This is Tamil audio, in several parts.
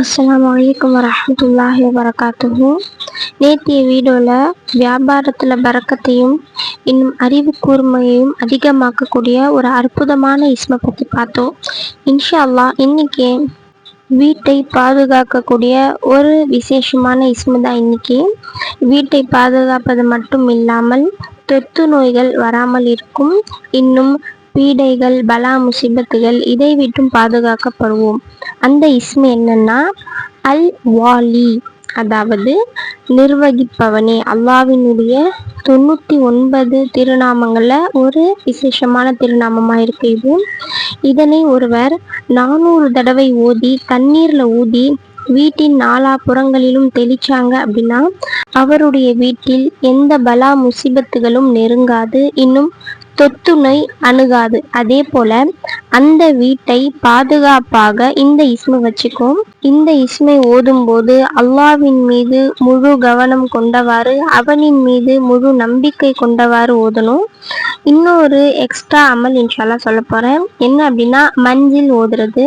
அஸ்லாம் வலைக்கம் வரமத்துல்லாஹி வபரகாத்துஹு நேற்றைய வீடியோவில் வியாபாரத்தில் பறக்கத்தையும் இன்னும் அறிவு கூர்மையையும் அதிகமாக்கக்கூடிய ஒரு அற்புதமான இஸ்மை பற்றி பார்த்தோம். இன்ஷா அல்லா இன்னைக்கு வீட்டை பாதுகாக்கக்கூடிய ஒரு விசேஷமான இஸ்மு தான் இன்றைக்கி வீட்டை பாதுகாப்பது மட்டும் இல்லாமல் தொத்து நோய்கள் வராமல் இருக்கும். இன்னும் பீடைகள் பலா முசிபத்துகள் இதை விட்டும் பாதுகாக்கப்படுவோம். அந்த இஸ்மு என்னன்னா அல் வாலி அதாவது நிர்வகிப்பவனே. அல்லாவினுடைய தொண்ணூற்றி ஒன்பது திருநாமங்களில் ஒரு விசேஷமான திருநாமமாக இருக்கு இது. இதனை ஒருவர் நானூறு தடவை ஓதி தண்ணீரில் ஊதி வீட்டின் நாலா புறங்களிலும் தெளிச்சாங்க அப்படின்னா அவருடைய வீட்டில் எந்த பலா முசிபத்துகளும் நெருங்காது. இன்னும் தொத்து நோய் அணுகாது. அதே போல அந்த வீட்டை பாதுகாப்பாக இந்த இஸ்மை வச்சுக்கும். இந்த இஸ்மை ஓதும் போது அல்லாவின் மீது முழு கவனம் கொண்டவாறு அவனின் மீது முழு நம்பிக்கை கொண்டவாறு ஓதணும். இன்னொரு எக்ஸ்ட்ரா அமல் இன்ஷால்லா சொல்ல போறேன். என்ன அப்படின்னா மஞ்சள் ஓதுறது.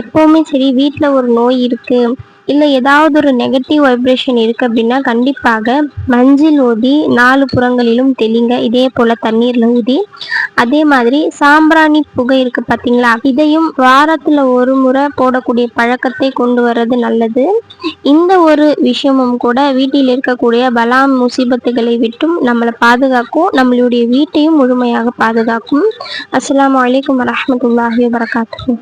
எப்பவுமே சரி வீட்டில் ஒரு நோய் இருக்குது இல்லை ஏதாவது ஒரு நெகட்டிவ் வைப்ரேஷன் இருக்குது அப்படின்னா கண்டிப்பாக மஞ்சள் ஊதி நாலு புறங்களிலும் தெளிங்க. இதே போல் தண்ணீரில் ஊதி. அதே மாதிரி சாம்பிராணி புகை இருக்குது பார்த்தீங்களா இதையும் வாரத்தில் ஒரு முறை போடக்கூடிய பழக்கத்தை கொண்டு வர்றது நல்லது. இந்த ஒரு விஷயமும் கூட வீட்டில் இருக்கக்கூடிய பலாம் முசீபத்துகளை விட்டும் நம்மளை பாதுகாக்கும். நம்மளுடைய வீட்டையும் முழுமையாக பாதுகாக்கும். அஸ்லாம் வலைக்கம் வரமத்துல்லாஹி வரகாத்து